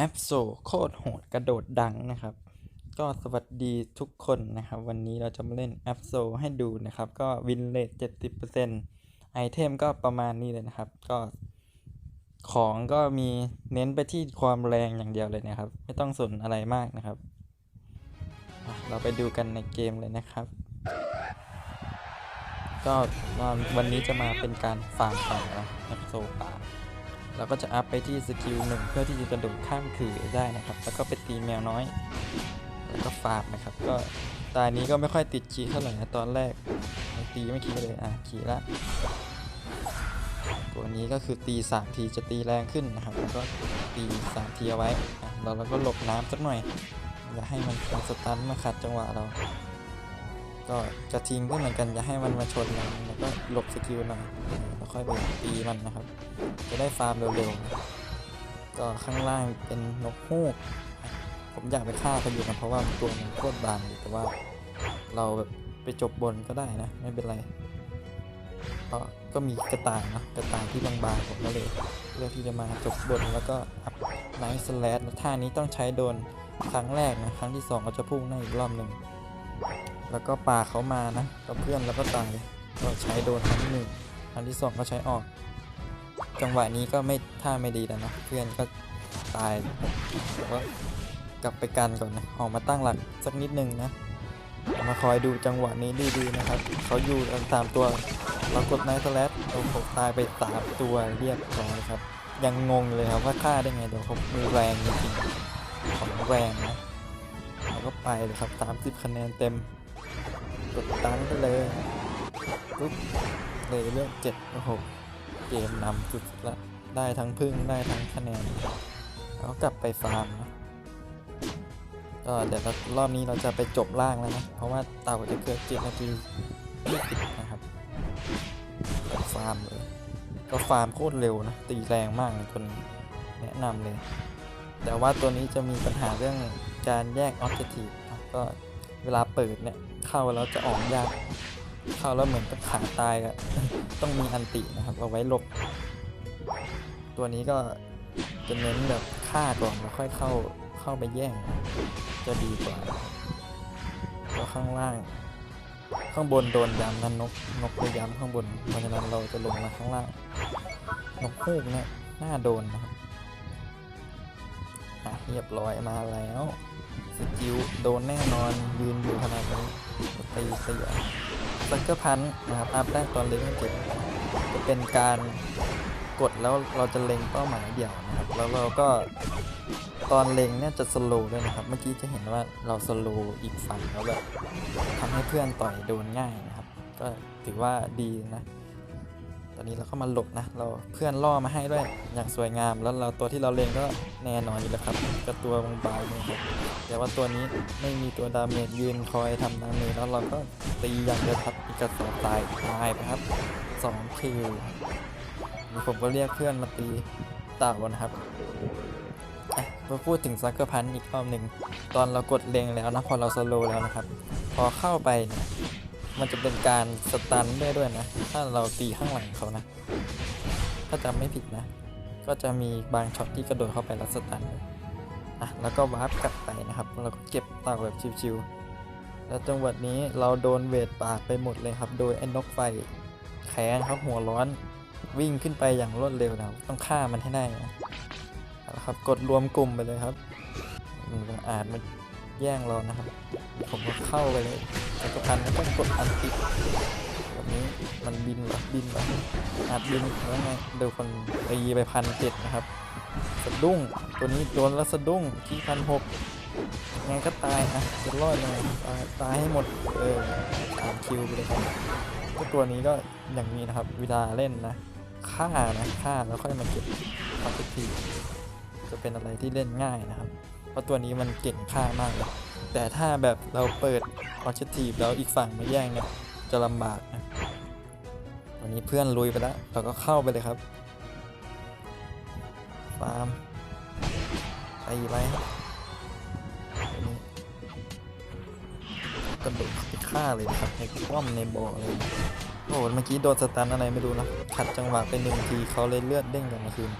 แอปโซโคตรโหดกระโดดดังนะครับ ก็สวัสดีทุกคนนะครับ วันนี้เราจะมาเล่นแอปโซให้ดูนะครับ ก็วินเลท70%ไอเทมก็ประมาณนี้เลยนะครับ ก็ของก็มีเน้นไปที่ความแรงอย่างเดียวเลยนะครับ ไม่ต้องสนอะไรมากนะครับ เราไปดูกันในเกมเลยนะครับ ก็วันนี้จะมาเป็นการฟาร์มต่อนะแอปโซฟา เราก็จะอัพไปที่สกิลหนึ่งเพื่อที่จะกระโดดข้ามขื่อได้นะครับ แล้วก็ไปตีแมวน้อย แล้วก็ฟาร์มนะครับ ก็ตานี้ก็ไม่ค่อยติดคีเท่าไหร่นะตอนแรก ตีไม่คีเลยอะคีละ ตัวนี้ก็คือตีสามทีจะตีแรงขึ้นนะครับ แล้วก็ตีสามทีเอาไว้อะเราเราก็หลบน้ำสักหน่อยอย่าให้มันมาสตันมาขัดจังหวะเรา ก็จะทิ้งก็เหมือนกันอย่าให้มันมาชนเราแล้วก็หลบสกิลหน่อยแล้วค่อยไปตีมันนะครับ จะได้ฟาร์มเร็วๆก็ข้างล่างเป็นนกฮูก ผมอยากไปฆ่าเขาอยู่นะเพราะว่าตัวมันโคตรบางอยู่แต่ว่า เราแบบไปจบบนก็ได้นะ ไม่เป็นไรเพราะก็มีกระต่ายนะกระต่ายที่บางๆผมก็เลยเลือกที่จะมาจบบนแล้วก็อัพไนท์สแลดท่านี้ต้องใช้โดนครั้งแรกนะ ครั้งที่สองก็จะพุ่งได้อีกรอบหนึ่งแล้วก็ป่าเขามานะกับเพื่อนแล้วก็ตายก็ใช้โดนครั้งที่หนึ่งครั้งที่สองก็ใช้ออก จังหวะนี้ก็ไม่ท่าไม่ดีแล้วนะเพื่อนก็ตายแล้วก็กลับไปกันก่อนนะออกมาตั้งหลักสักนิดนึงนะมาคอยดูจังหวะนี้ดีๆนะครับเขาอยู่กันสามตัวเรากดไนท์สแลตโอ้โหตายไปสามตัวเรียบร้อยครับ ยังงงเลยครับว่าฆ่าได้ไงเดี๋ยวผมมือแรงจริงๆของแรงนะแล้วก็ไปเลยครับ30คะแนนเต็มกดตันไปเลยปุ๊บเลยเลือกเจ็ดโอ้โห เกมนำสุดละได้ทั้งพึ่งได้ทั้งคะแนนแล้วกลับไปฟาร์มนะก็เดี๋ยวรอบนี้เราจะไปจบล่างแล้วนะ เพราะว่าเต่าจะเกิดเจ็ดนาทียี่สิบนะครับฟาร์มเลยก็ฟาร์มโคตรเร็วนะ ตีแรงมากเลยตัวนี้แนะนำเลย แต่ว่าตัวนี้จะมีปัญหาเรื่องการแยกออบเจกตีฟก็เวลาเปิดเนี่ย เข้าแล้วจะออกยาก เข้าแล้วเหมือนกับขาตายอะต้องมีอันตินะครับ เอาไว้หลบ ตัวนี้ก็จะเน้นแบบฆ่าก่อนแล้วค่อยเข้าเข้าไปแย่ง จะดีกว่าก็ข้างล่าง ข้างบนโดนย้ำนั้นนกนกไปย้ำข้างบนเพราะฉะนั้นเราจะลงมาข้างล่าง นกฮูกเนี่ยน่าโดนนะครับเรียบร้อยมาแล้ว สกิลโดนแน่นอนยืนอยู่ขนาดนี้ตีตีอะซักเกอร์พันนะครับอัพได้ตอนเลเวลเจ็ดจะเป็นการกดแล้วเราจะเล็งเป้าหมายเดี่ยวนะครับ แล้วเราก็ตอนเล็งเนี่ยจะสโลว์ด้วยนะครับ เมื่อกี้จะเห็นว่าเราสโลว์อีกฝั่งแล้วแบบทำให้เพื่อนต่อยโดนง่ายนะครับ ก็ถือว่าดีนะ ตอนนี้เราก็มาหลบนะ เราเพื่อนล่อมาให้ด้วยอย่างสวยงาม แล้วเราตัวที่เราเล็งก็แน่นอนอยู่แล้วครับกับตัวบางๆนี่ครับแต่ว่าตัวนี้ไม่มีตัวดาเมจยืนคอยทำดาเมจแล้วเราก็ตีอย่างเดียวครับอีกกระสอบตายตายไปครับสองคิวผมก็เรียกเพื่อนมาตีเต่านะครับอะมาพูดถึงซักเกอร์พันอีกรอบหนึ่งตอนเรากดเล็งแล้วนะพอเราสโลว์แล้วนะครับ พอเข้าไปเนี่ย มันจะเป็นการสตันได้ด้วยนะ ถ้าเราตีข้างหลังเขานะ ถ้าจำไม่ผิดนะ ก็จะมีบางช็อตที่กระโดดเข้าไปแล้วสตันอะแล้วก็วาร์ปกลับไปนะครับเราก็เก็บเต่าแบบชิวๆ แล้วจังหวะนี้เราโดนเวทปากไปหมดเลยครับ โดยไอ้นกไฟแข็งครับหัวร้อนวิ่งขึ้นไปอย่างรวดเร็วนะต้องฆ่ามันให้ได้นะครับ กดรวมกลุ่มไปเลยครับมันอาจมันแย่งเรานะครับ ผมก็เข้าไปเลย แล้วก็พันแล้วก็กดอันติแบบนี้มันบินเหรอบินเหรอาจบินแล้วไงเดี๋ยวคนตีไปพันเจ็ดนะครับสะดุ้งตัวนี้โดนแล้วสะดุ้งที่พันหกไงก็ตายอะจะรอดยังไงตายตายให้หมดเออสามคิวไปเลยครับก็ตัวนี้ก็อย่างนี้นะครับ เวลาเล่นนะฆ่านะฆ่าแล้วค่อยมาเก็บออบเจกตีจะเป็นอะไรที่เล่นง่ายนะครับ เพราะตัวนี้มันเก่งฆ่ามากเลยแต่ถ้าแบบเราเปิด ออเจกตีแล้วอีกฝั่งมาแย่งเนี่ยจะลำบากนะวันนี้เพื่อนลุยไปแล้วเราก็เข้าไปเลยครับฟาร์มไปไปครับตัวนี้กระโดดไปฆ่าเลยครับในป้อมในบ่อเลยโอ้โหเมื่อกี้โดนสตันอะไรไม่รู้นะขัดจังหวะไปหนึ่งทีเขาเลยเลือดเด้งกลับมาคืน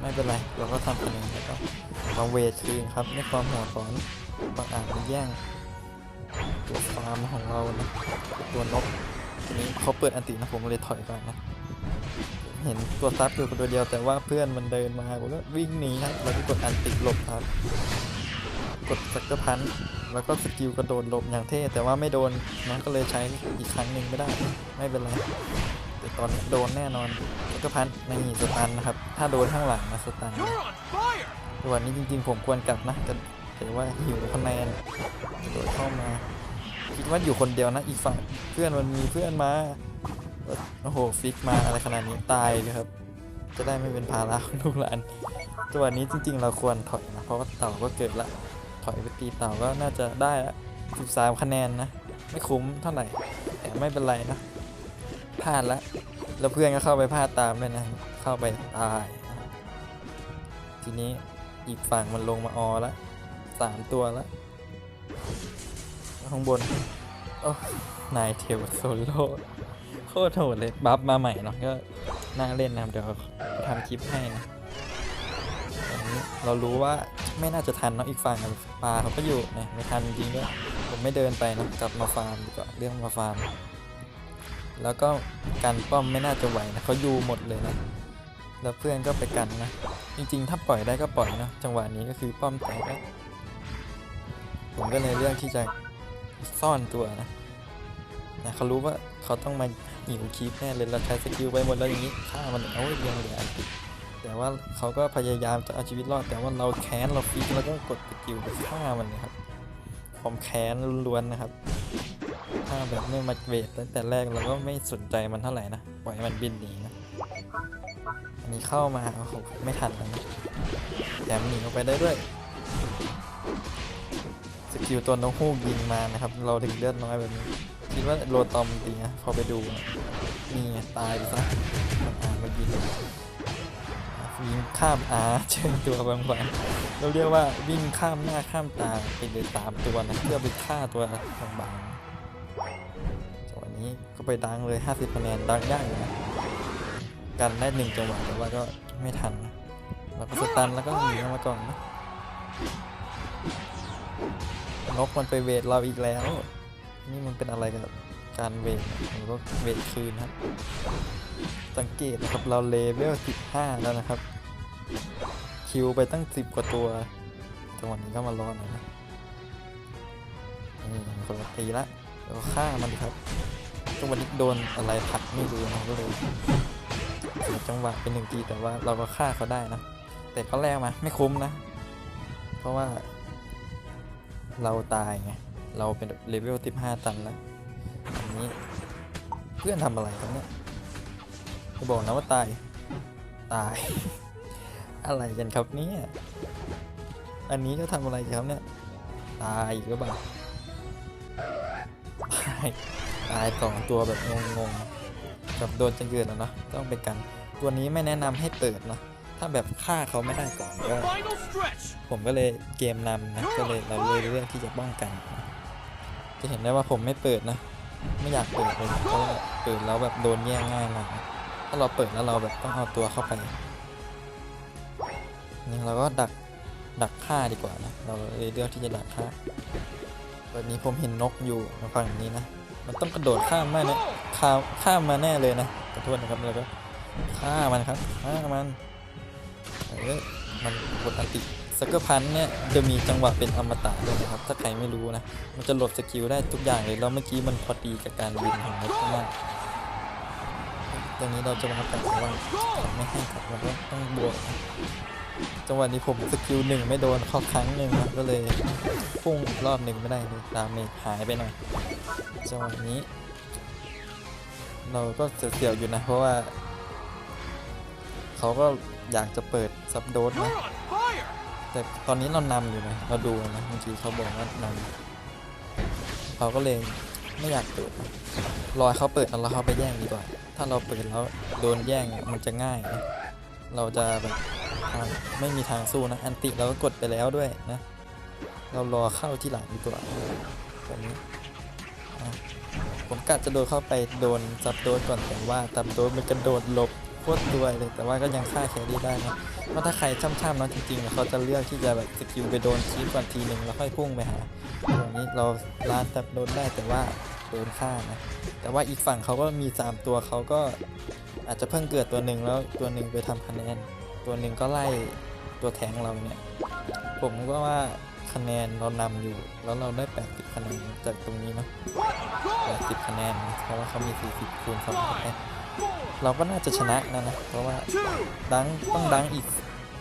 ไม่เป็นไร เราก็ทำคะแนนแล้วก็มาเวทคืนครับในความหัวร้อนบางอาจมาแย่ง ตัวฟาร์มของเรานะตัวนกทีนี้เขาเปิดอันตินะผมเลยถอยก่อนนะเห็นตัวซับอยู่ตัวเดียวแต่ว่าเพื่อนมันเดินมาผมก็วิ่งหนีครับแล้วก็กดอันติหลบครับ กดสักกระพันแล้วก็สกิลกระโดดหลบอย่างเท่แต่ว่าไม่โดนนั้นก็เลยใช้อีกครั้งหนึ่งไม่ได้ไม่เป็นไรแต่ตอนนี้โดนแน่นอนสักกระพันไม่มีสตันนะครับ ถ้าโดนข้างหลังนะสตันตัวนนี้จริงๆผมควรกลับนะแต่ แต่ว่าหิวคะแนนโดดเข้ามา คิดว่าอยู่คนเดียวนะ อีกฝั่งเพื่อนมันมีเพื่อนมา โอ้โห ฟิกมาอะไรขนาดนี้ตายเลยครับ จะได้ไม่เป็นภาระของลูกหลานตัวนี้จริง ๆ เราควรถอยนะ เพราะว่าเต่าก็เกิดละ ถอยไปตีเต่าก็น่าจะได้ละ13คะแนนนะ ไม่คุ้มเท่าไหร่ แต่ไม่เป็นไรนะพลาดละ แล้วเพื่อนก็เข้าไปพลาดตามด้วยนะ เข้าไปตาย ทีนี้อีกฝั่งมันลงมาออละ สามตัวละข้างบนโอ้นายเทลโซโล่โคตรโหดเลย บัฟมาใหม่เนาะก็น่าเล่นนะครับเดี๋ยวทำคลิปให้นะอันนี้เรารู้ว่าไม่น่าจะทันเนาะอีกฝั่งปลาเขาก็อยู่นะไม่ทันจริงด้วยผมไม่เดินไปนะกลับมาฟาร์มดีกว่าเรื่องมาฟาร์ม แล้วก็กันป้อมไม่น่าจะไหวนะเขาอยู่หมดเลยนะแล้วเพื่อนก็ไปกันนะ จริงๆ ถ้าปล่อยได้ก็ปล่อยนะจังหวะนี้ก็คือป้อมแตกแล้ว ผมก็เลยเลือกที่จะซ่อนตัวนะนะเขารู้ว่าเขาต้องมาหิวคีปแน่เลยเราใช้สกิลไปหมดแล้วอย่างนี้ฆ่ามันเอาไว้ยังเหลืออันติดแต่ว่าเขาก็พยายามจะเอาชีวิตรอด แต่ว่าเราแค้นเราฟิกแล้วก็กดสกิลไปฆ่ามันเลยครับความแค้นล้วนๆนะครับ ถ้าแบบไม่มาเวทตั้งแต่แรกเราก็ไม่สนใจมันเท่าไหร่นะปล่อยมันบินหนีนะอันนี้เข้ามาโอ้โหไม่ทันแล้วนะแถมหนีออกไปได้ด้วย กิลตัวนกฮูกยิงมานะครับ เราถึงเลือดน้อยแบบนี้ คิดว่าโรตอมตีนะพอไปดูนี่ตายไปซะมันอ่านมายิงยิงข้ามอาเชิงตัวบางๆเราเรียกว่าวิ่งข้ามหน้าข้ามตาไปเลยตามตัวนะเพื่อไปฆ่าตัวบางๆจังหวะนี้ก็ไปดังเลย 50คะแนนดังยากอยู่นะกันได้หนึ่งจังหวะแต่ว่าก็ไม่ทันเราก็สตันแล้วก็หนีออกมาก่อนนะ นกมันไปเวทเราอีกแล้ว นี่มันเป็นอะไรกับการเวทผมก็เวทคืนครับ สังเกตนะครับเราเลเวล 15 แล้วนะครับ คิวไปตั้ง 10 กว่าตัวจังหวะนี้ก็มารอหน่อยนะนี่คนละตีละแล้วก็ฆ่ามันครับจังหวะนี้โดนอะไรผักไม่รู้นะก็เลยเสียจังหวะเป็นหนึ่งทีแต่ว่าเราก็ฆ่าเขาได้นะ แต่ก็แลกมาไม่คุ้มนะ เพราะว่า เราตายไง เราเป็นเลเวล15ตันแล้วอันนี้เพื่อนทำอะไรครับเนี่ยจะบอกนะว่าตาย ตาย อะไรกันครับเนี่ย อันนี้ก็ทำอะไรครับเนี่ย ตายอีกหรือเปล่าตายตายสองตัวแบบงงๆกับโดนจะเกิดแล้วเนาะต้องเป็นกัน ตัวนี้ไม่แนะนำให้เปิดนะ ถ้าแบบฆ่าเขาไม่ได้ก่อนก็ Final stretch! ผมก็เลยเกมนำนะก็เลยเราเลยเลือกที่จะป้องกันนะจะเห็นได้ว่าผมไม่เปิดนะ ไม่อยากเปิดเลยเพราะว่าเปิดแล้วแบบโดนแย่งง่ายมากนะถ้าเราเปิดแล้วเราแบบต้องเอาตัวเข้าไปนี่เราก็ดักดักฆ่าดีกว่านะ เราเลยเลือกที่จะดักฆ่าตอนนี้ผมเห็นนกอยู่ฝั่งนี้นะ มันต้องกระโดดข้ามมาเนี่ยข้ามข้ามมาแน่เลยนะขอโทษนะครับแล้วก็ฆ่ามันครับฆ่ามัน เออมันกดอันติสกเกอร์พันเนี่ยจะมีจังหวะเป็นอมตะด้วยนะครับ ถ้าใครไม่รู้นะ มันจะหลบสกิลได้ทุกอย่างเลย แล้วเมื่อกี้มันพอดีกับการบินของนกมากตรงนี้เราจะมาแต่ว่าไม่ให้ครับเราก็ต้องบวก จังหวะนี้ผมสกิลหนึ่งไม่โดนเข้าครั้งหนึ่งนะก็เลยพุ่งรอบหนึ่งไม่ได้เลยดาเมจหายไปหน่อยจังหวะนี้ เราก็เสียวๆอยู่นะ เพราะว่า เขาก็อยากจะเปิดซับโดส You're นะ on fire! แต่ตอนนี้เรานำอยู่นะเราดูนะบางทีเขาบอกว่านำเขาก็เลยไม่อยากเปิดนะรอให้เขาเปิดแล้วเราเข้าไปแย่งดีกว่า ถ้าเราเปิดแล้วโดนแย่งมันจะง่ายนะเราจะแบบทางไม่มีทางสู้นะอันติเราก็กดไปแล้วด้วยนะ เรารอเข้าที่หลังดีกว่าแบบนี้อะผมกะจะโดนเข้าไปโดนซับโดนก่อนแต่ว่าซับโดนมันกระโดดหลบโค ตรด้วยเลยแต่ว่าก็ยังฆ่าแครี่ได้นะเพราะถ้าใครช่ำๆนะจริงๆเขาจะเลือกที่จะแบบสกิลไปโดนคีบก่อนทีหนึ่งแล้วค่อยพุ่งไปหาอย่างนี้เราล้านแต่โดนได้แต่ว่าโดนฆ่านะแต่ว่าอีกฝั่งเขาก็มี 3 ตัวเขาก็อาจจะเพิ่งเกิดตัวหนึ่งแล้วตัวหนึ่งไปทำคะแนน ตัวหนึ่งก็ไล่ตัวแทงเราเนี่ยผมก็ว่าคะแนนเรานำอยู่ แล้วเราได้ 80 คะแนนจากตรงนี้เนาะ80 คะแนนเพราะว่าเขามี 40คูณ2คะแนน เราก็น่าจะชนะนะนะ เพราะว่าดังต้องดังอีก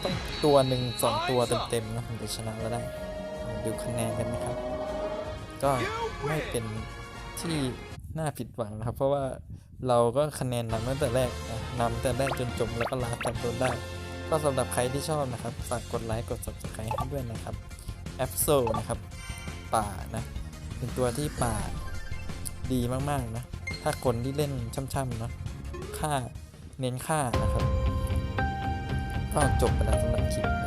ต้องตัวหนึ่งสองตัวเต็มๆนะถึงจะชนะแล้วได้ดูคะแนนกันนะครับ ก็ไม่เป็นที่น่าผิดหวังนะครับ เพราะว่าเราก็คะแนนนำตั้งแต่แรกนำตั้งแต่แรกจนจบแล้วก็ลาตัดตัวได้ ก็สำหรับใครที่ชอบนะครับฝากกดไลค์กด subscribe ให้ด้วยนะครับแอปโซนะครับป่านะเป็นตัวที่ป่าดีมากๆนะถ้าคนที่เล่นช่ำๆเนาะ ค่าเน้นค่านะครับ ก็จบไปแล้วสำหรับคลิปนี้